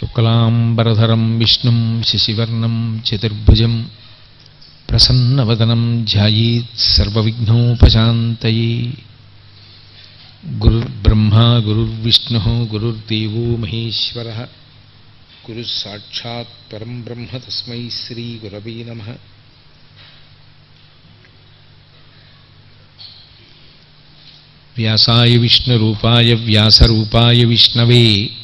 शुक्लांबरधर विष्णु, शशिवर्ण, चतुर्भुज प्रसन्न वनम ध्यानोपात गुरुर्ब्रह्मा, गुरुर्विष्णु, गुरुर्देव महेश्वर। गुरसाक्षा परम ब्रह्म तस्म श्रीगुरव नम। व्यासाय विष्णुरूपाय व्यासूपा विष्णवे।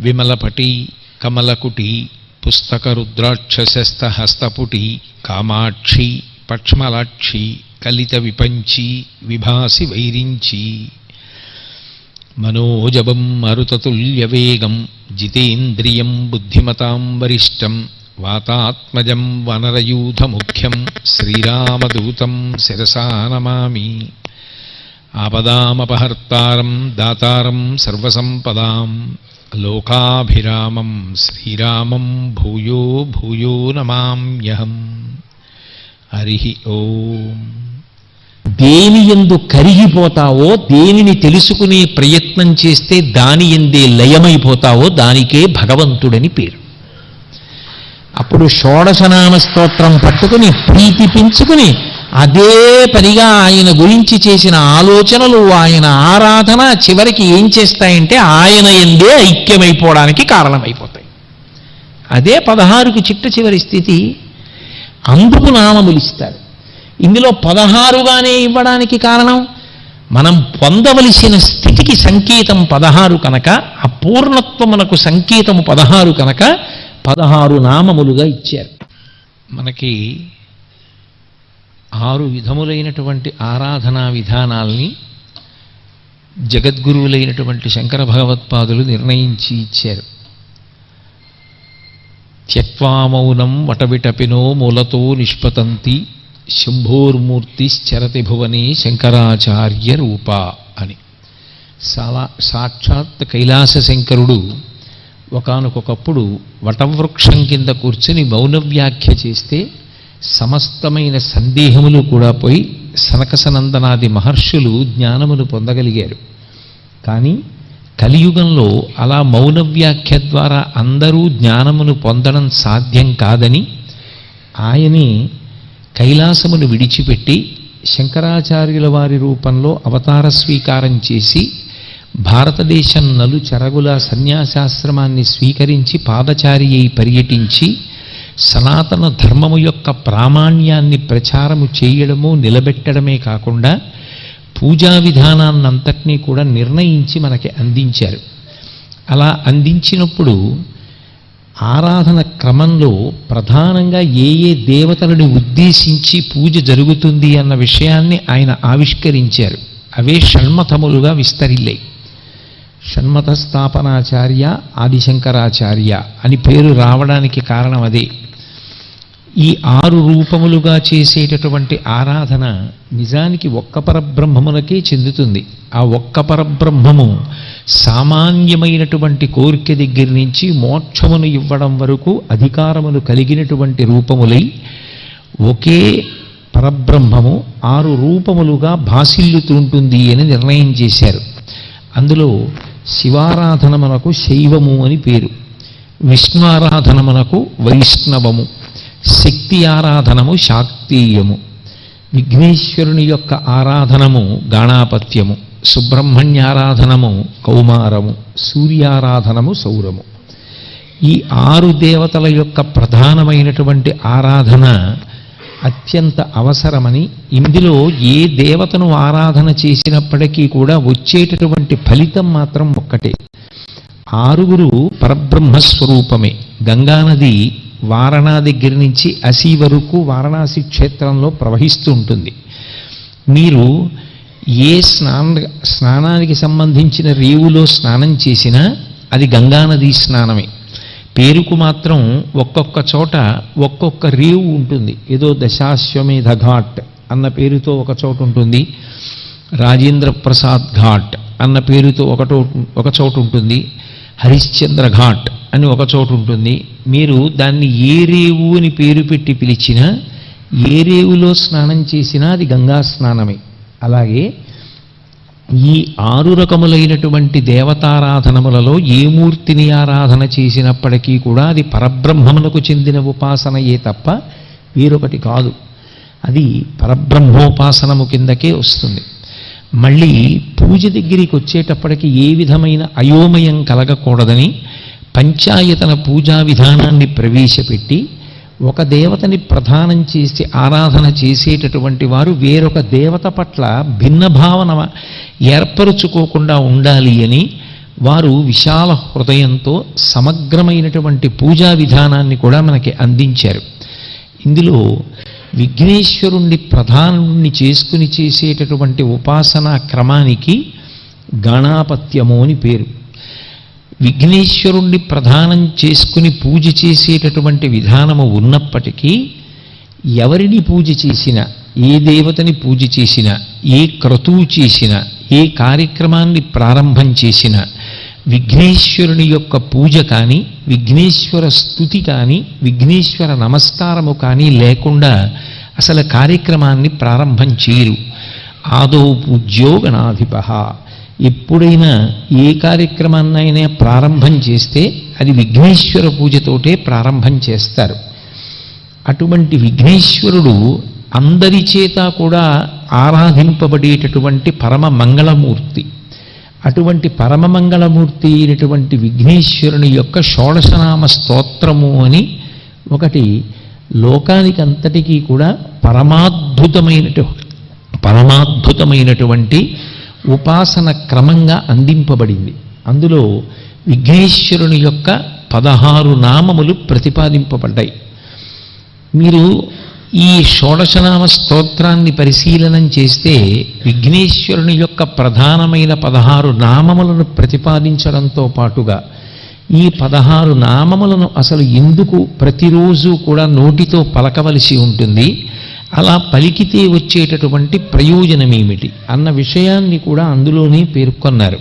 విమలపటి కమలకుటి పుస్తకరుద్రాక్షసస్తహస్తపుటి కామాక్షి పక్ష్మలాక్షి కలిత విపంచి విభాసి వైరించి. మనోజవం మరుతతుల్యవేగం జితేంద్రియం బుద్ధిమతాం వరిష్టం వాతాత్మజం వనరయూధముఖ్యం శ్రీరామదూతం శిరసా నమామి. ఆపదామపహర్తారం దాతారం సర్వసంపదాం లోకాభిరామం శ్రీరామం భూయో భూయో నమామ్యహం. హరి ఓం. దేని ఎందు కరిగిపోతావో దేనిని తెలుసుకునే ప్రయత్నం చేస్తే దాని ఎందే లయమైపోతావో దానికే భగవంతుడని పేరు. అప్పుడు షోడశనామ స్తోత్రం పట్టుకుని ప్రీతి పెంచుకుని అదే పనిగా ఆయన గురించి చేసిన ఆలోచనలు ఆయన ఆరాధన చివరికి ఏం చేస్తాయంటే ఆయన ఎందే ఐక్యమైపోవడానికి కారణమైపోతాయి. అదే పదహారుకి చిట్ట చివరి స్థితి అందుకు నామములు ఇస్తారు. ఇందులో పదహారుగానే ఇవ్వడానికి కారణం మనం పొందవలసిన స్థితికి సంకేతం పదహారు కనుక అపూర్ణత్వమునకు సంకేతము పదహారు కనుక పదహారు నామములుగా ఇచ్చారు. మనకి ఆరు విధములైనటువంటి ఆరాధనా విధానాల్ని జగద్గురువులైనటువంటి శంకర భగవత్పాదులు నిర్ణయించి ఇచ్చారు. త్యక్వామౌనం వటవిటపినో మూలతో నిష్పతంతి శంభోర్మూర్తిశ్చరతి భువనే శంకరాచార్య రూప అని. సాలా సాక్షాత్ కైలాస శంకరుడు ఒకనకొకప్పుడు వటవృక్షం కింద కూర్చుని మౌన వ్యాఖ్య చేస్తే సమస్తమైన సందేహములు కూడా పోయి సనకసనందనాది మహర్షులు జ్ఞానమును పొందగలిగారు. కానీ కలియుగంలో అలా మౌన వ్యాఖ్య ద్వారా అందరూ జ్ఞానమును పొందడం సాధ్యం కాదని ఆయనే కైలాసమును విడిచిపెట్టి శంకరాచార్యుల వారి రూపంలో అవతార స్వీకారం చేసి భారతదేశం నలు చెరగుల సన్యాసాశ్రమాన్ని స్వీకరించి పాదచారి అయి పర్యటించి సనాతన ధర్మము యొక్క ప్రామాణ్యాన్ని ప్రచారము చేయడము నిలబెట్టడమే కాకుండా పూజా విధానాన్నంతటినీ కూడా నిర్ణయించి మనకి అందించారు. అలా అందించినప్పుడు ఆరాధన క్రమంలో ప్రధానంగా ఏ ఏ దేవతలను ఉద్దేశించి పూజ జరుగుతుంది అన్న విషయాన్ని ఆయన ఆవిష్కరించారు. అవే షణ్మతములుగా విస్తరిల్లాయి షణ్మత స్థాపనాచార్య ఆదిశంకరాచార్య అని పేరు రావడానికి కారణం అదే. ఈ ఆరు రూపములుగా చేసేటటువంటి ఆరాధన నిజానికి ఒక్క పరబ్రహ్మమునకే చెందుతుంది. ఆ ఒక్క పరబ్రహ్మము సామాన్యమైనటువంటి కోరిక దగ్గర నుంచి మోక్షమును ఇవ్వడం వరకు అధికారమును కలిగినటువంటి రూపములై ఒకే పరబ్రహ్మము ఆరు రూపములుగా భాసిల్లుతుంటుంది అని నిర్ణయం చేశారు. అందులో శివారాధనమునకు శైవము అని పేరు. విష్ణుఆరాధనమునకు వైష్ణవము. శక్తి ఆరాధనము శాక్తీయము. విఘ్నేశ్వరుని యొక్క ఆరాధనము గాణాపత్యము. సుబ్రహ్మణ్యారాధనము కౌమారము. సూర్యారాధనము సౌరము. ఈ ఆరు దేవతల యొక్క ప్రధానమైనటువంటి ఆరాధన అత్యంత అవసరమని ఇందులో ఏ దేవతను ఆరాధన చేసినప్పటికీ కూడా వచ్చేటటువంటి ఫలితం మాత్రం ఒక్కటే. ఆరుగురు పరబ్రహ్మస్వరూపమే. గంగానది వారణా దగ్గర నుంచి అసి వరకు వారణాసి క్షేత్రంలో ప్రవహిస్తూ ఉంటుంది. మీరు ఏ స్నాన స్నానానికి సంబంధించిన రేవులో స్నానం చేసినా అది గంగానది స్నానమే. పేరుకు మాత్రం ఒక్కొక్క చోట ఒక్కొక్క రేవు ఉంటుంది. ఏదో దశాశ్వమేధ ఘాట్ అన్న పేరుతో ఒక చోట ఉంటుంది. రాజేంద్ర ప్రసాద్ ఘాట్ అన్న పేరుతో ఒకటో ఒక చోట ఉంటుంది. హరిశ్చంద్ర ఘాట్ అని ఒక చోటు ఉంటుంది. మీరు దాన్ని ఏ రేవు అని పేరు పెట్టి పిలిచినా ఏ రేవులో స్నానం చేసినా అది గంగా స్నానమే. అలాగే ఈ ఆరు రకములైనటువంటి దేవతారాధనములలో ఏ మూర్తిని ఆరాధన చేసినప్పటికీ కూడా అది పరబ్రహ్మమునకు చెందిన ఉపాసనయే తప్ప వేరొకటి కాదు. అది పరబ్రహ్మోపాసనము కిందకే వస్తుంది. మళ్ళీ పూజ దగ్గరికి వచ్చేటప్పటికి ఏ విధమైన అయోమయం కలగకూడదని పంచాయతన పూజా విధానాన్ని ప్రవేశపెట్టి ఒక దేవతని ప్రధానం చేసి ఆరాధన చేసేటటువంటి వారు వేరొక దేవత పట్ల భిన్న భావన ఏర్పరుచుకోకుండా ఉండాలి అని వారు విశాల హృదయంతో సమగ్రమైనటువంటి పూజా విధానాన్ని కూడా మనకి అందించారు. ఇందులో విఘ్నేశ్వరుణ్ణి ప్రధానుణ్ణి చేసుకుని చేసేటటువంటి ఉపాసనా క్రమానికి గణాపత్యము అని పేరు. విఘ్నేశ్వరుణ్ణి ప్రధానం చేసుకుని పూజ చేసేటటువంటి విధానము ఉన్నప్పటికీ ఎవరిని పూజ చేసినా ఏ దేవతని పూజ చేసినా ఏ క్రతువు చేసినా ఏ కార్యక్రమాన్ని ప్రారంభం చేసినా విఘ్నేశ్వరుని యొక్క పూజ కానీ విఘ్నేశ్వర స్థుతి కానీ విఘ్నేశ్వర నమస్కారము కానీ లేకుండా అసలు కార్యక్రమాన్ని ప్రారంభం చేయరు. ఆదో పూజ్యో గణాధిప ఎప్పుడైనా ఏ కార్యక్రమాన్నైనా ప్రారంభం చేస్తే అది విఘ్నేశ్వర పూజతోటే ప్రారంభం చేస్తారు. అటువంటి విఘ్నేశ్వరుడు అందరి చేత కూడా ఆరాధింపబడేటటువంటి పరమ మంగళమూర్తి. అటువంటి పరమ మంగళమూర్తి అయినటువంటి విఘ్నేశ్వరుని యొక్క షోడశనామ స్తోత్రము అని ఒకటి లోకానికి అంతటికీ కూడా పరమాద్భుతమైనటు పరమాద్భుతమైనటువంటి ఉపాసన క్రమంగా అందింపబడింది. అందులో విఘ్నేశ్వరుని యొక్క పదహారు నామములు ప్రతిపాదింపబడ్డాయి. మీరు ఈ షోడశనామ స్తోత్రాన్ని పరిశీలనం చేస్తే విఘ్నేశ్వరుని యొక్క ప్రధానమైన పదహారు నామములను ప్రతిపాదించడంతో పాటుగా ఈ పదహారు నామములను అసలు ఎందుకు ప్రతిరోజు కూడా నోటితో పలకవలసి ఉంటుంది? అలా పలికితే వచ్చేటటువంటి ప్రయోజనమేమిటి అన్న విషయాన్ని కూడా అందులోనే పేర్కొన్నారు.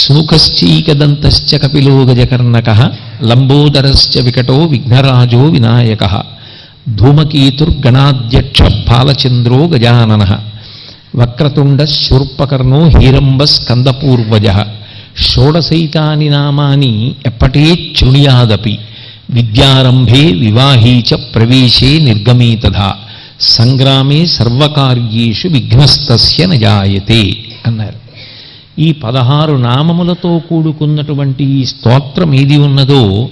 సూకశ్చైకదంతశ్చ కపిలో గజకర్ణక లంబోదరశ్చ వికటో విఘ్నరాజో వినాయక ధూమకీతుర్గణాధ్యక్ష బాలచంద్రో గజానన వక్రతుండ శూర్పకర్ణో హీరంబ స్కందపూర్వజ షోడశైతాని నామాని ఎప్పటే చుణియాదపి విద్యారంభే వివాహీ ప్రవేశే నిర్గమే తథా సంగ్రామే సర్వకార్యేషు విఘ్నస్తస్య నజాయతే అన్నారు. ఈ పదహారు నామములతో కూడుకున్నటువంటి ఈ స్తోత్రం ఏది ఉన్నదో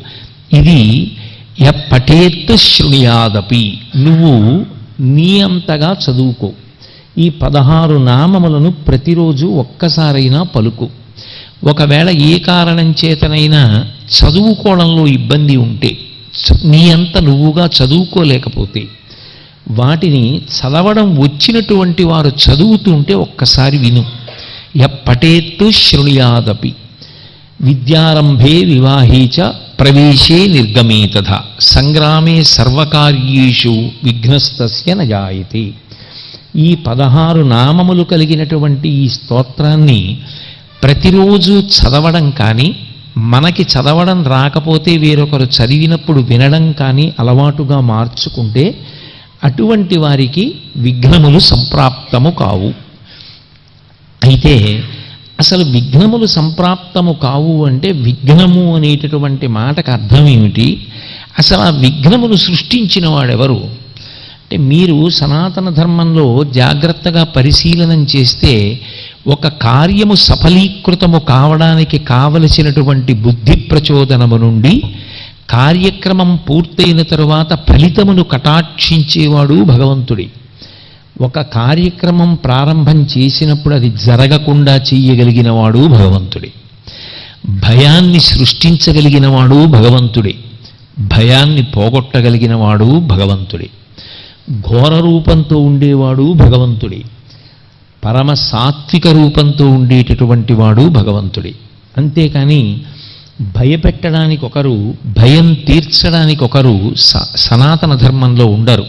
ఇది ఎప్పటేత్ శృణుయాదపి నువ్వు నీ అంతగా చదువుకో. ఈ పదహారు నామములను ప్రతిరోజు ఒక్కసారైనా పలుకు. ఒకవేళ ఏ కారణం చేతనైనా చదువుకోవడంలో ఇబ్బంది ఉంటే చ- నీ అంత నువ్వుగా చదువుకోలేకపోతే వాటిని చదవడం వచ్చినటువంటి వారు చదువుతుంటే ఒక్కసారి విను. ఎప్పటేత్తు శృణుయాదపి. విద్యారంభే వివాహే చ ప్రవేశే నిర్గమే తథా సంగ్రామే సర్వకార్యేషు విఘ్నస్తస్య నజాయితే ఈ పదహారు నామములు కలిగినటువంటి ఈ స్తోత్రాన్ని ప్రతిరోజు చదవడం కానీ మనకి చదవడం రాకపోతే వేరొకరు చదివినప్పుడు వినడం కానీ అలవాటుగా మార్చుకుంటే అటువంటి వారికి విఘ్నములు సంప్రాప్తము కావు. అయితే అసలు విఘ్నములు సంప్రాప్తము కావు అంటే విఘ్నము అనేటటువంటి మాటకు అర్థం ఏమిటి? అసలు ఆ విఘ్నములు సృష్టించిన వాడెవరు? అంటే మీరు సనాతన ధర్మంలో జాగ్రత్తగా పరిశీలనం చేస్తే ఒక కార్యము సఫలీకృతము కావడానికి కావలసినటువంటి బుద్ధి ప్రచోదనము నుండి కార్యక్రమం పూర్తయిన తరువాత ఫలితమును కటాక్షించేవాడు భగవంతుడి. ఒక కార్యక్రమం ప్రారంభం చేసినప్పుడు అది జరగకుండా చెయ్యగలిగిన భగవంతుడే భగవంతుడి. భయాన్ని సృష్టించగలిగినవాడు భగవంతుడే. భయాన్ని పోగొట్టగలిగినవాడు భగవంతుడే. ఘోర రూపంతో ఉండేవాడు భగవంతుడే. పరమ సాత్విక రూపంతో ఉండేటటువంటి వాడు భగవంతుడే. అంతేకాని భయపెట్టడానికి ఒకరు భయం తీర్చడానికి ఒకరు స- సనాతన ధర్మంలో ఉండరు.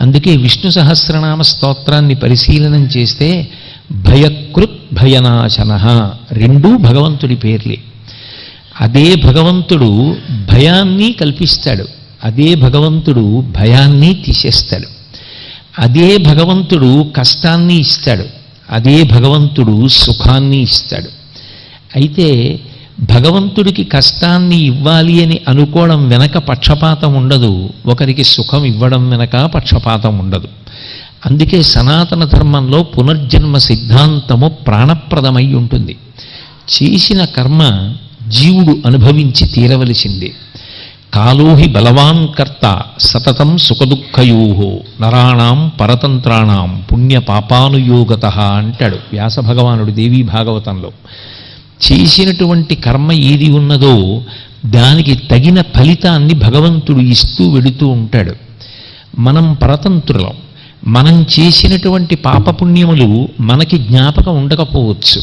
అందుకే విష్ణు సహస్రనామ స్తోత్రాన్ని పరిశీలనం చేస్తే భయకృత్ భయనాశన రెండూ భగవంతుడి పేర్లే. అదే భగవంతుడు భయాన్ని కల్పిస్తాడు అదే భగవంతుడు భయాన్ని తీసేస్తాడు అదే భగవంతుడు కష్టాన్ని ఇస్తాడు అదే భగవంతుడు సుఖాన్ని ఇస్తాడు. అయితే భగవంతుడికి కష్టాన్ని ఇవ్వాలి అని అనుకోవడం వెనక పక్షపాతం ఉండదు. ఒకరికి సుఖం ఇవ్వడం వెనక పక్షపాతం ఉండదు. అందుకే సనాతన ధర్మంలో పునర్జన్మ సిద్ధాంతము ప్రాణప్రదమై ఉంటుంది. చేసిన కర్మ జీవుడు అనుభవించి తీరవలసిందే. కాలోహి బలవాన్ కర్త సతతం సుఖదుఃఖయో నరాణం పరతంత్రాణం పుణ్య పాపానుయోగత అంటాడు వ్యాస భగవానుడు దేవీ భాగవతంలో. చేసినటువంటి కర్మ ఏది ఉన్నదో దానికి తగిన ఫలితాన్ని భగవంతుడు ఇస్తూ వెడుతూ ఉంటాడు. మనం పరతంత్రులం. మనం చేసినటువంటి పాపపుణ్యములు మనకి జ్ఞాపకం ఉండకపోవచ్చు.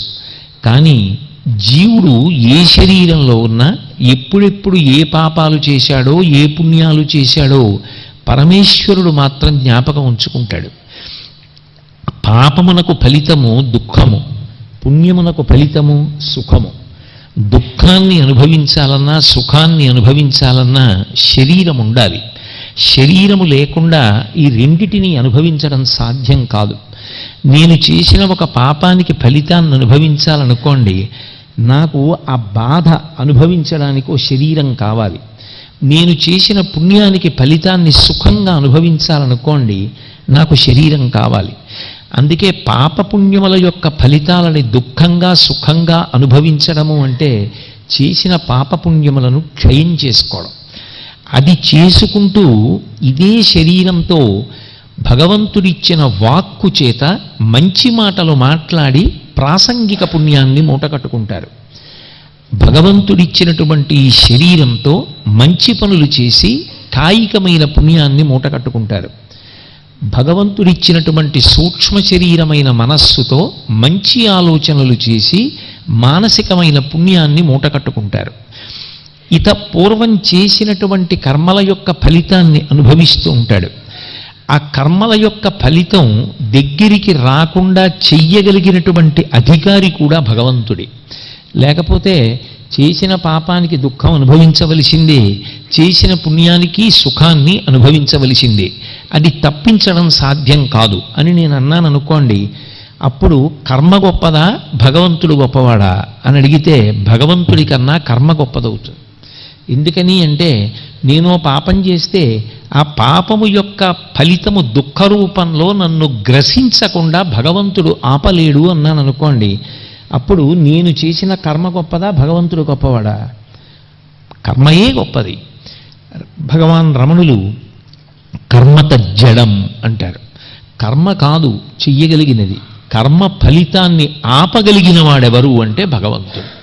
కానీ జీవుడు ఏ శరీరంలో ఉన్నా ఎప్పుడెప్పుడు ఏ పాపాలు చేశాడో ఏ పుణ్యాలు చేశాడో పరమేశ్వరుడు మాత్రం జ్ఞాపకం ఉంచుకుంటాడు. పాపమునకు ఫలితము దుఃఖము. పుణ్యమునకు ఫలితము సుఖము. దుఃఖాన్ని అనుభవించాలన్నా సుఖాన్ని అనుభవించాలన్నా శరీరం ఉండాలి శరీరము లేకుండా ఈ రెండిటిని అనుభవించడం సాధ్యం కాదు. నేను చేసిన ఒక పాపానికి ఫలితాన్ని అనుభవించాలనుకోండి నాకు ఆ బాధ అనుభవించడానికి శరీరం కావాలి. నేను చేసిన పుణ్యానికి ఫలితాన్ని సుఖంగా అనుభవించాలనుకోండి నాకు శరీరం కావాలి. అందుకే పాపపుణ్యముల యొక్క ఫలితాలని దుఃఖంగా సుఖంగా అనుభవించడము అంటే చేసిన పాపపుణ్యములను క్షయం చేసుకోవడం. అది చేసుకుంటూ ఇదే శరీరంతో భగవంతుడిచ్చిన వాక్కు చేత మంచి మాటలు మాట్లాడి ప్రాసంగిక పుణ్యాన్ని మూటకట్టుకుంటారు భగవంతుడిచ్చినటువంటి ఈ శరీరంతో మంచి పనులు చేసి కాయికమైన పుణ్యాన్ని మూటకట్టుకుంటారు భగవంతుడిచ్చినటువంటి సూక్ష్మ శరీరమైన మనస్సుతో మంచి ఆలోచనలు చేసి మానసికమైన పుణ్యాన్ని మూటకట్టుకుంటారు ఇత పూర్వం చేసినటువంటి కర్మల యొక్క ఫలితాన్ని అనుభవిస్తూ ఉంటాడు. ఆ కర్మల యొక్క ఫలితం దగ్గరికి రాకుండా చెయ్యగలిగినటువంటి అధికారి కూడా భగవంతుడి. లేకపోతే చేసిన పాపానికి దుఃఖం అనుభవించవలసిందే చేసిన పుణ్యానికి సుఖాన్ని అనుభవించవలసిందే. అది తప్పించడం సాధ్యం కాదు అని నేను అన్నాను అనుకోండి అప్పుడు కర్మ గొప్పదా భగవంతుడు గొప్పవాడా అని అడిగితే భగవంతుడి కన్నా కర్మ గొప్పదవుతుంది. ఎందుకని అంటే నేను పాపం చేస్తే ఆ పాపము యొక్క ఫలితము దుఃఖ రూపంలో నన్ను గ్రసించకుండా భగవంతుడు ఆపలేడు అన్నాను అనుకోండి అప్పుడు నేను చేసిన కర్మ గొప్పదా? భగవంతుడు గొప్పవాడా? కర్మయే గొప్పది. భగవాన్ రమణులు కర్మత జడం అంటారు. కర్మ కాదు చెయ్యగలిగినది. కర్మ ఫలితాన్ని ఆపగలిగిన వాడెవరు అంటే భగవంతుడు.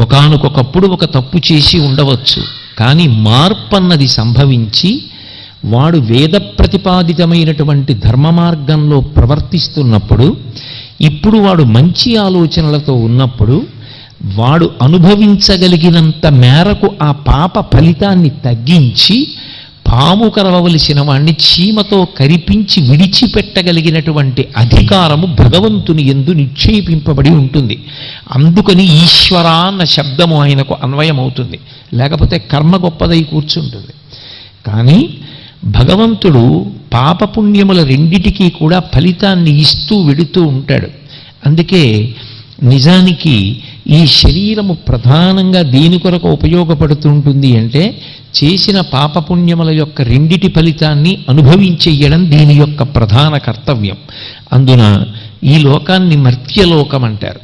ఒకనకొకప్పుడు ఒక తప్పు చేసి ఉండవచ్చు కానీ మార్పు అన్నది సంభవించి వాడు వేద ప్రతిపాదితమైనటువంటి ధర్మ మార్గంలో ప్రవర్తిస్తున్నప్పుడు ఇప్పుడు వాడు మంచి ఆలోచనలతో ఉన్నప్పుడు వాడు అనుభవించగలిగినంత మేరకు ఆ పాప ఫలితాన్ని తగ్గించి పాము కరవవలసిన వాణ్ణి చీమతో కరిపించి విడిచిపెట్టగలిగినటువంటి అధికారము భగవంతుని ఎందు నిక్షేపింపబడి ఉంటుంది. అందుకని ఈశ్వర అన్న శబ్దము ఆయనకు అన్వయమవుతుంది. లేకపోతే కర్మ గొప్పదై కూర్చుంటుంది. కానీ భగవంతుడు పాపపుణ్యముల రెండిటికీ కూడా ఫలితాన్ని ఇస్తూ వెడుతూ ఉంటాడు. అందుకే నిజానికి ఈ శరీరము ప్రధానంగా దేని కొరకు ఉపయోగపడుతుంటుంది అంటే చేసిన పాపపుణ్యముల యొక్క రెండిటి ఫలితాన్ని అనుభవించేయడం దీని యొక్క ప్రధాన కర్తవ్యం. అందున ఈ లోకాన్ని మర్త్యలోకం అంటారు.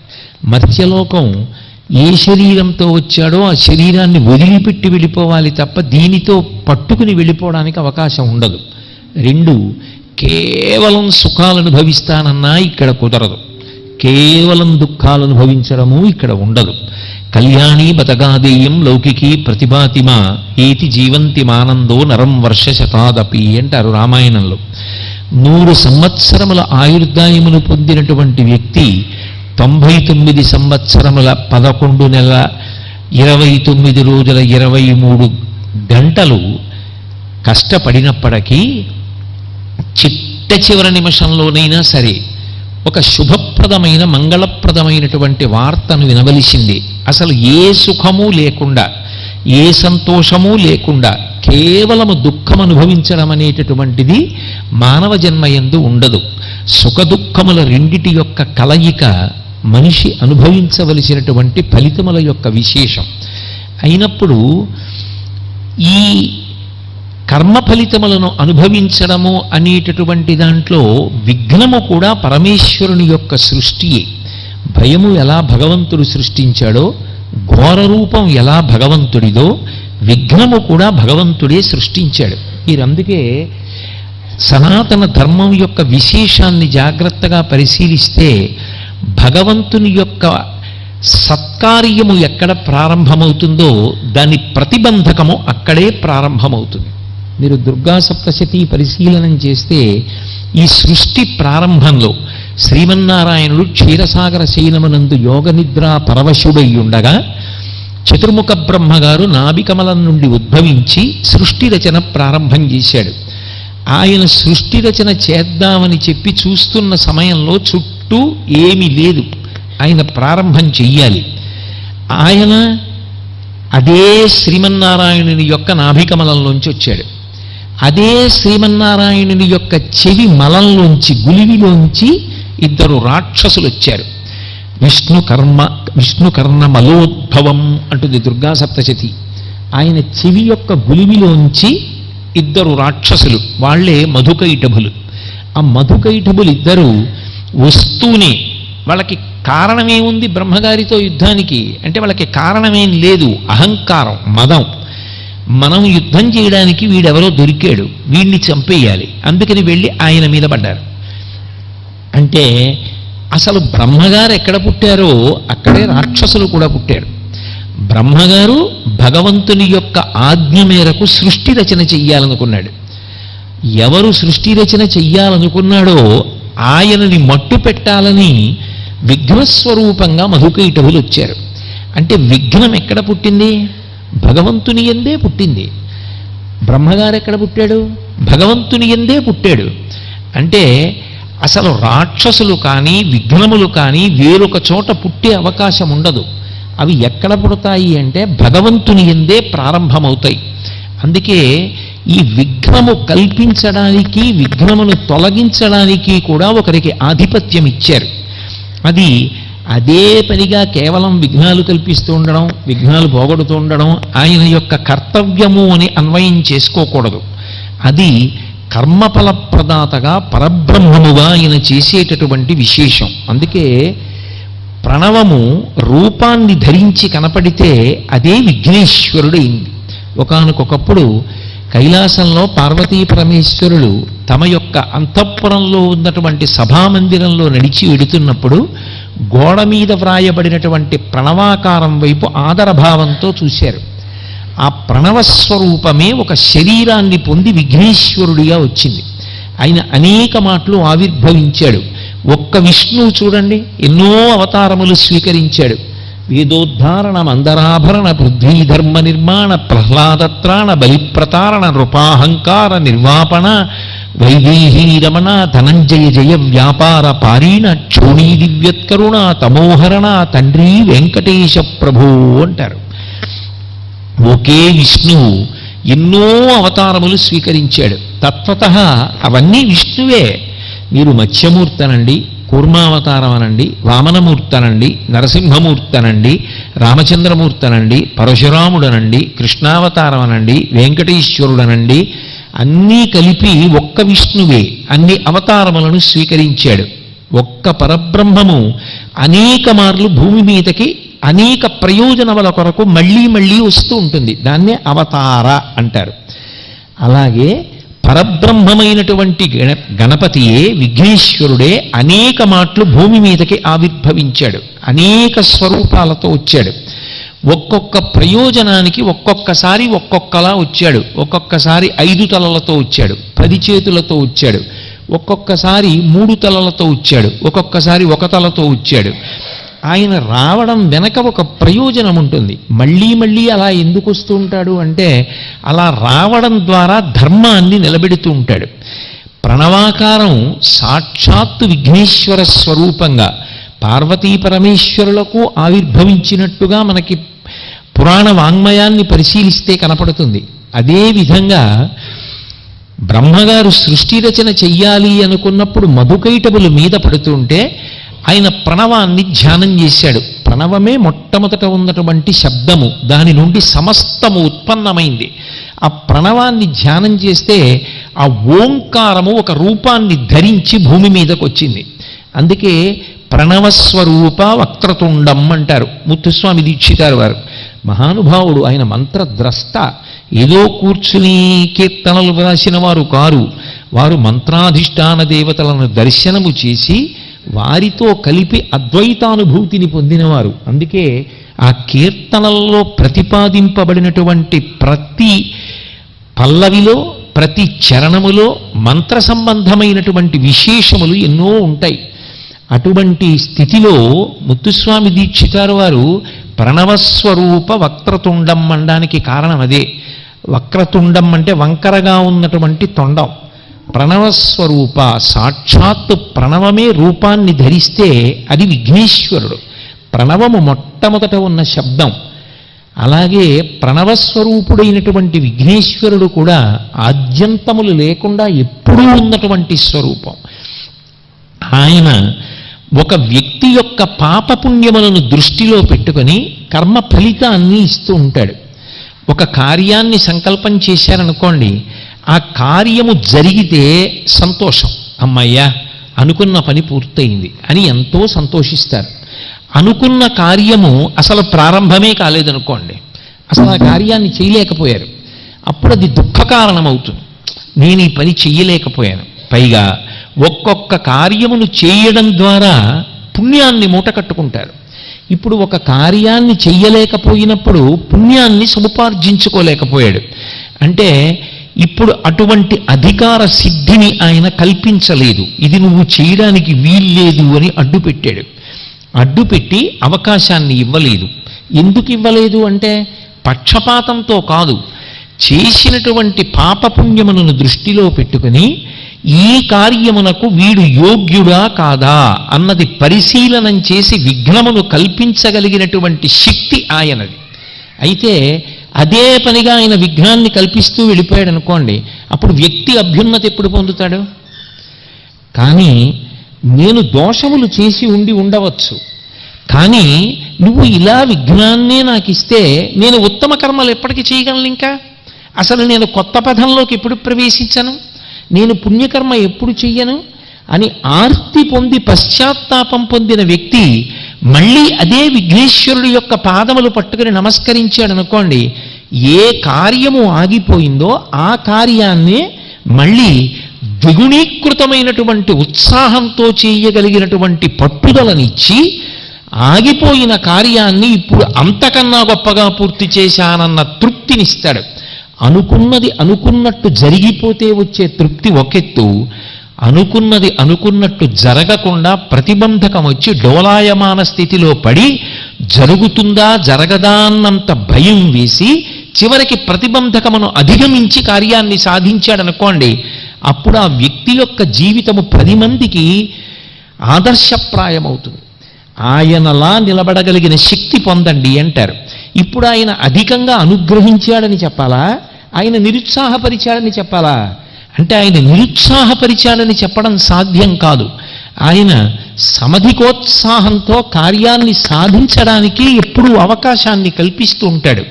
మర్త్యలోకం ఏ శరీరంతో వచ్చాడో ఆ శరీరాన్ని వదిలిపెట్టి వెళ్ళిపోవాలి తప్ప దీనితో పట్టుకుని వెళ్ళిపోవడానికి అవకాశం ఉండదు. రెండు కేవలం సుఖాలు అనుభవిస్తానన్నా ఇక్కడ కుదరదు. కేవలం దుఃఖాలు అనుభవించడము ఇక్కడ ఉండదు. కళ్యాణి బతగాదేయం లౌకికి ప్రతిభాతిమ ఏతి జీవంతి మానందో నరం వర్ష శతాదపి అంటారు రామాయణంలో. నూరు సంవత్సరముల ఆయుర్దాయమును పొందినటువంటి వ్యక్తి తొంభై తొమ్మిది సంవత్సరముల పదకొండు నెల ఇరవై తొమ్మిది రోజుల ఇరవై మూడు గంటలు కష్టపడినప్పటికీ చిట్ట చివరి నిమిషంలోనైనా సరే ఒక శుభప్రదమైన మంగళప్రదమైనటువంటి వార్తను వినవలసింది. అసలు ఏ సుఖము లేకుండా ఏ సంతోషము లేకుండా కేవలము దుఃఖం అనుభవించడం అనేటటువంటిది మానవ జన్మయందు ఉండదు. సుఖదుఖముల రెండిటి యొక్క కలయిక మనిషి అనుభవించవలసినటువంటి ఫలితముల యొక్క విశేషం. అయినప్పుడు ఈ కర్మ ఫలితములను అనుభవించడము అనేటటువంటి దాంట్లో విఘ్నము కూడా పరమేశ్వరుని యొక్క సృష్టియే. భయము ఎలా భగవంతుడు సృష్టించాడో ఘోర రూపం ఎలా భగవంతుడిదో విఘ్నము కూడా భగవంతుడే సృష్టించాడు. మీరందుకే సనాతన ధర్మం యొక్క విశేషాన్ని జాగ్రత్తగా పరిశీలిస్తే భగవంతుని యొక్క సత్కార్యము ఎక్కడ ప్రారంభమవుతుందో దాని ప్రతిబంధకము అక్కడే ప్రారంభమవుతుంది. మీరు దుర్గా సప్తశతి పరిశీలనం చేస్తే ఈ సృష్టి ప్రారంభంలో శ్రీమన్నారాయణుడు క్షీరసాగర శైలమనందు యోగ నిద్ర పరవశుడై ఉండగా చతుర్ముఖ బ్రహ్మగారు నాభికమలం నుండి ఉద్భవించి సృష్టి రచన ప్రారంభం చేశాడు. ఆయన సృష్టి రచన చేద్దామని చెప్పి చూస్తున్న సమయంలో చుట్టూ ఏమీ లేదు. ఆయన ప్రారంభం చెయ్యాలి. ఆయన అదే శ్రీమన్నారాయణుని యొక్క నాభికమలంలోంచి వచ్చాడు. అదే శ్రీమన్నారాయణుని యొక్క చెవి మలంలోంచి గులివిలోంచి ఇద్దరు రాక్షసులు వచ్చారు విష్ణు కర్మ విష్ణు కర్ణ మలోద్భవం అంటుంది దుర్గా సప్తశతి. ఆయన చెవి యొక్క గులివిలోంచి ఇద్దరు రాక్షసులు వాళ్ళే మధుకైటభులు. ఆ మధుకైటభులు ఇద్దరు వస్తూనే వాళ్ళకి కారణమేముంది బ్రహ్మగారితో యుద్ధానికి? అంటే వాళ్ళకి కారణమేం లేదు అహంకారం మదం. మనం యుద్ధం చేయడానికి వీడెవరో దొరికాడు వీడిని చంపేయాలి. అందుకని వెళ్ళి ఆయన మీద పడ్డారు. అంటే అసలు బ్రహ్మగారు ఎక్కడ పుట్టారో అక్కడే రాక్షసులు కూడా పుట్టారు. బ్రహ్మగారు భగవంతుని యొక్క ఆజ్ఞ మేరకు సృష్టి రచన చెయ్యాలనుకున్నాడు. ఎవరు సృష్టి రచన చెయ్యాలనుకున్నాడో ఆయనని మట్టు పెట్టాలని విఘ్నస్వరూపంగా మధుకైటవులు వచ్చారు అంటే విఘ్నం ఎక్కడ పుట్టింది? భగవంతుని ఎందే పుట్టింది? బ్రహ్మగారు ఎక్కడ పుట్టాడు? భగవంతుని ఎందే పుట్టాడు? అంటే అసలు రాక్షసులు కానీ విఘ్నములు కానీ వేరొక చోట పుట్టే అవకాశం ఉండదు. అవి ఎక్కడ పుడతాయి అంటే భగవంతుని ఎందే ప్రారంభమవుతాయి. అందుకే ఈ విఘ్నము కల్పించడానికి విఘ్నమును తొలగించడానికి కూడా ఒకరికి ఆధిపత్యం ఇచ్చారు. అది అదే పనిగా కేవలం విఘ్నాలు కల్పిస్తూ ఉండడం విఘ్నాలు పోగొడుతూ ఉండడం ఆయన యొక్క కర్తవ్యము అని అన్వయం చేసుకోకూడదు. అది కర్మఫల ప్రదాతగా పరబ్రహ్మముగా ఆయన చేసేటటువంటి విశేషం. అందుకే ప్రణవము రూపాన్ని ధరించి కనపడితే అదే విఘ్నేశ్వరుడైంది ఒకనకొకప్పుడు కైలాసంలో పార్వతీ పరమేశ్వరులు తమ యొక్క అంతఃపురంలో ఉన్నటువంటి సభామందిరంలో నడిచి వెడుతున్నప్పుడు గోడ మీద వ్రాయబడినటువంటి ప్రణవాకారం వైపు ఆదరభావంతో చూశారు. ఆ ప్రణవస్వరూపమే ఒక శరీరాన్ని పొంది విఘ్నేశ్వరుడిగా వచ్చింది. ఆయన అనేక మాటలు ఆవిర్భవించాడు. ఒక్క విష్ణువు చూడండి ఎన్నో అవతారములు స్వీకరించాడు. వేదోద్ధారణ మందరాభరణ పృథ్వీధర్మ నిర్మాణ ప్రహ్లాదత్రాణ బలిప్రతారణ నృపాహంకార నిర్వాపణ వైదేహీ రమణ ధనంజయ జయ వ్యాపార పారీణ క్షోణీ దివ్యత్కరుణ తమోహరణ తండ్రి వెంకటేశ ప్రభు అంటారు. ఒకే విష్ణువు ఎన్నో అవతారములు స్వీకరించాడు. తత్వత అవన్నీ విష్ణువే. మీరు మత్స్యమూర్తనండి కూర్మావతారం అనండి వామనమూర్తనండి నరసింహమూర్తనండి రామచంద్రమూర్తనండి పరశురాముడనండి కృష్ణావతారం అనండి వెంకటేశ్వరుడనండి అన్నీ కలిపి ఒక్క విష్ణువే అన్ని అవతారములను స్వీకరించాడు. ఒక్క పరబ్రహ్మము అనేక మార్లు భూమి మీదకి అనేక ప్రయోజనముల కొరకు మళ్ళీ మళ్ళీ వస్తూ ఉంటుంది. దాన్నే అవతార అంటారు. అలాగే పరబ్రహ్మమైనటువంటి గణ గణపతియే విఘ్నేశ్వరుడే అనేక మాటలు భూమి మీదకి ఆవిర్భవించాడు. అనేక స్వరూపాలతో వచ్చాడు. ఒక్కొక్క ప్రయోజనానికి ఒక్కొక్కసారి ఒక్కొక్కలా వచ్చాడు. ఒక్కొక్కసారి ఐదు తలలతో వచ్చాడు. పది చేతులతో వచ్చాడు. ఒక్కొక్కసారి మూడు తలలతో వచ్చాడు. ఒక్కొక్కసారి ఒక తలతో వచ్చాడు. ఆయన రావడం వెనక ఒక ప్రయోజనం ఉంటుంది. మళ్ళీ మళ్ళీ అలా ఎందుకు వస్తూ ఉంటాడు అంటే అలా రావడం ద్వారా ధర్మాన్ని నిలబెడుతూ ఉంటాడు. ప్రణవాకారం సాక్షాత్తు విఘ్నేశ్వర స్వరూపంగా పార్వతీ పరమేశ్వరులకు ఆవిర్భవించినట్టుగా మనకి పురాణ వాంగ్మయాన్ని పరిశీలిస్తే కనపడుతుంది. అదేవిధంగా బ్రహ్మగారు సృష్టి రచన చెయ్యాలి అనుకున్నప్పుడు మధుకైటబులు మీద పడుతుంటే ఆయన ప్రణవాన్ని ధ్యానం చేశాడు. ప్రణవమే మొట్టమొదట ఉన్నటువంటి శబ్దము దాని నుండి సమస్తము ఉత్పన్నమైంది. ఆ ప్రణవాన్ని ధ్యానం చేస్తే ఆ ఓంకారము ఒక రూపాన్ని ధరించి భూమి మీదకు వచ్చింది అందుకే ప్రణవస్వరూప వక్రతుండం అంటారు. ముత్తుస్వామి దీక్షితారు వారు. మహానుభావుడు ఆయన మంత్రద్రష్ట ఏదో కూర్చుని కీర్తనలు రాసిన వారు కారు. వారు మంత్రాధిష్టాన దేవతలను దర్శనము చేసి వారితో కలిపి అద్వైతానుభూతిని పొందినవారు. అందుకే ఆ కీర్తనల్లో ప్రతిపాదింపబడినటువంటి ప్రతి పల్లవిలో ప్రతి చరణములో మంత్ర సంబంధమైనటువంటి విశేషములు ఎన్నో ఉంటాయి. అటువంటి స్థితిలో ముత్తుస్వామి దీక్షితారు వారు ప్రణవస్వరూప వక్రతుండం అనడానికి కారణం అదే. వక్రతుండం అంటే వంకరగా ఉన్నటువంటి తొండం. ప్రణవస్వరూప సాక్షాత్తు ప్రణవమే రూపాన్ని ధరిస్తే అది విఘ్నేశ్వరుడు. ప్రణవము మొట్టమొదట ఉన్న శబ్దం. అలాగే ప్రణవస్వరూపుడైనటువంటి విఘ్నేశ్వరుడు కూడా ఆద్యంతములు లేకుండా ఎప్పుడూ ఉన్నటువంటి స్వరూపం. ఆయన ఒక వ్యక్తి యొక్క పాపపుణ్యములను దృష్టిలో పెట్టుకొని కర్మ ఫలితాన్ని ఇస్తూ ఉంటాడు. ఒక కార్యాన్ని సంకల్పం చేశారనుకోండి ఆ కార్యము జరిగితే సంతోషం. అమ్మయ్యా అనుకున్న పని పూర్తయింది అని ఎంతో సంతోషిస్తారు. అనుకున్న కార్యము అసలు ప్రారంభమే కాలేదనుకోండి అసలు ఆ కార్యాన్ని చేయలేకపోయారు. అప్పుడు అది దుఃఖ కారణమవుతుంది. నేను ఈ పని చెయ్యలేకపోయాను పైగా ఒక్కొక్క కార్యమును చేయడం ద్వారా పుణ్యాన్ని మూట కట్టుకుంటారు. ఇప్పుడు ఒక కార్యాన్ని చెయ్యలేకపోయినప్పుడు పుణ్యాన్ని సముపార్జించుకోలేకపోయాడు. అంటే ఇప్పుడు అటువంటి అధికార సిద్ధిని ఆయన కల్పించలేదు. ఇది నువ్వు చేయడానికి వీల్లేదు అని అడ్డు పెట్టాడు. అడ్డు పెట్టి అవకాశాన్ని ఇవ్వలేదు. ఎందుకు ఇవ్వలేదు అంటే పక్షపాతంతో కాదు. చేసినటువంటి పాపపుణ్యములను దృష్టిలో పెట్టుకుని ఈ కార్యమునకు వీడు యోగ్యుడా కాదా అన్నది పరిశీలనం చేసి విఘ్నమును కల్పించగలిగినటువంటి శక్తి ఆయనది. అయితే అదే పనిగా ఆయన విఘ్నాన్ని కల్పిస్తూ వెళ్ళిపోయాడు అనుకోండి అప్పుడు వ్యక్తి అభ్యున్నతి ఎప్పుడు పొందుతాడు? కానీ నేను దోషములు చేసి ఉండి ఉండవచ్చు. కానీ నువ్వు ఇలా విఘ్నాన్నే నాకు ఇస్తే నేను ఉత్తమ కర్మలు ఎప్పటికీ చేయగలను ఇంకా? అసలు నేను కొత్త పథంలోకి ఎప్పుడు ప్రవేశించను? నేను పుణ్యకర్మ ఎప్పుడు చెయ్యను? అని ఆర్తి పొంది పశ్చాత్తాపం పొందిన వ్యక్తి మళ్ళీ అదే విఘ్నేశ్వరుడు యొక్క పాదములు పట్టుకుని నమస్కరించాడు అనుకోండి ఏ కార్యము ఆగిపోయిందో ఆ కార్యాన్ని మళ్ళీ ద్విగుణీకృతమైనటువంటి ఉత్సాహంతో చేయగలిగినటువంటి పట్టుదలనిచ్చి ఆగిపోయిన కార్యాన్ని ఇప్పుడు అంతకన్నా గొప్పగా పూర్తి చేశానన్న తృప్తినిస్తాడు. అనుకున్నది అనుకున్నట్టు జరిగిపోతే వచ్చే తృప్తి ఒకెత్తు అనుకున్నది అనుకున్నట్టు జరగకుండా ప్రతిబంధకం వచ్చి డోలాయమాన స్థితిలో పడి జరుగుతుందా జరగదా అన్నంత భయం వేసి చివరికి ప్రతిబంధకమును అధిగమించి కార్యాన్ని సాధించాడనుకోండి అప్పుడు ఆ వ్యక్తి యొక్క జీవితము పది మందికి ఆదర్శప్రాయమవుతుంది. ఆయనలా నిలబడగలిగిన శక్తి పొందండి అంటారు. ఇప్పుడు ఆయన అధికంగా అనుగ్రహించాడని చెప్పాలా? ఆయన నిరుత్సాహపరిచాడని చెప్పాలా? అంటే ఆయన నిరుత్సాహపరిచాడని చెప్పడం సాధ్యం కాదు. ఆయన సమధికోత్సాహంతో కార్యాన్ని సాధించడానికి ఎప్పుడూ అవకాశాన్ని కల్పిస్తూ ఉంటాడు.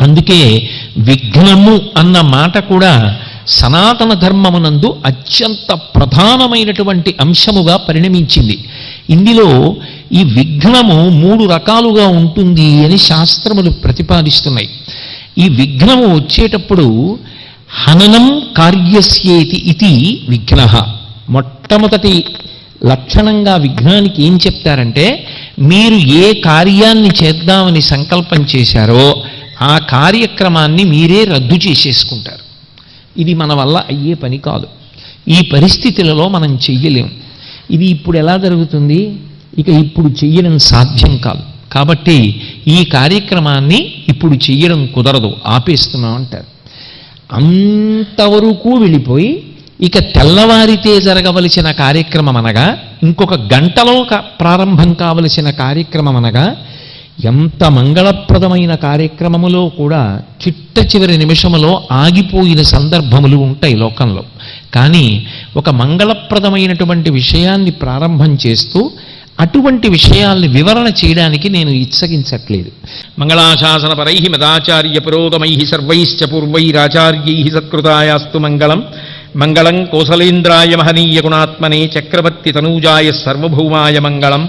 అందుకే విఘ్నము అన్న మాట కూడా సనాతన ధర్మమునందు అత్యంత ప్రధానమైనటువంటి అంశముగా పరిణమించింది. ఇందులో ఈ విఘ్నము మూడు రకాలుగా ఉంటుంది అని శాస్త్రములు ప్రతిపాదిస్తున్నాయి. ఈ విఘ్నము వచ్చేటప్పుడు హననం కార్యస్యేతి ఇది విఘ్న. మొట్టమొదటి లక్షణంగా విఘ్నానికి ఏం చెప్తారంటే మీరు ఏ కార్యాన్ని చేద్దామని సంకల్పం చేశారో ఆ కార్యక్రమాన్ని మీరే రద్దు చేసేసుకుంటారు. ఇది మన వల్ల అయ్యే పని కాదు. ఈ పరిస్థితులలో మనం చెయ్యలేము ఇది ఇప్పుడు ఎలా జరుగుతుంది? ఇక ఇప్పుడు చెయ్యడం సాధ్యం కాదు. కాబట్టి ఈ కార్యక్రమాన్ని ఇప్పుడు చెయ్యడం కుదరదు ఆపేస్తున్నాం అంటారు. అంతవరకు వెళ్ళిపోయి ఇక తెల్లవారితే జరగవలసిన కార్యక్రమం అనగా ఇంకొక గంటలో ప్రారంభం కావలసిన కార్యక్రమం అనగా ఎంత మంగళప్రదమైన కార్యక్రమములో కూడా చిట్ట చివరి నిమిషములో ఆగిపోయిన సందర్భములు ఉంటాయి లోకంలో. కానీ ఒక మంగళప్రదమైనటువంటి విషయాన్ని ప్రారంభం చేస్తూ అటువంటి విషయాల్ని వివరణ చేయడానికి నేను ఇచ్చగించట్లేదు. మంగళాశాసన పరై మదాచార్య పురోగమై సర్వైశ్చ పూర్వైరాచార్యై సత్కృతాయాస్తు మంగళం. మంగళం కోసలేంద్రాయ మహనీయ గుణాత్మనే చక్రవర్తి తనూజాయ సర్వభౌమాయ మంగళం.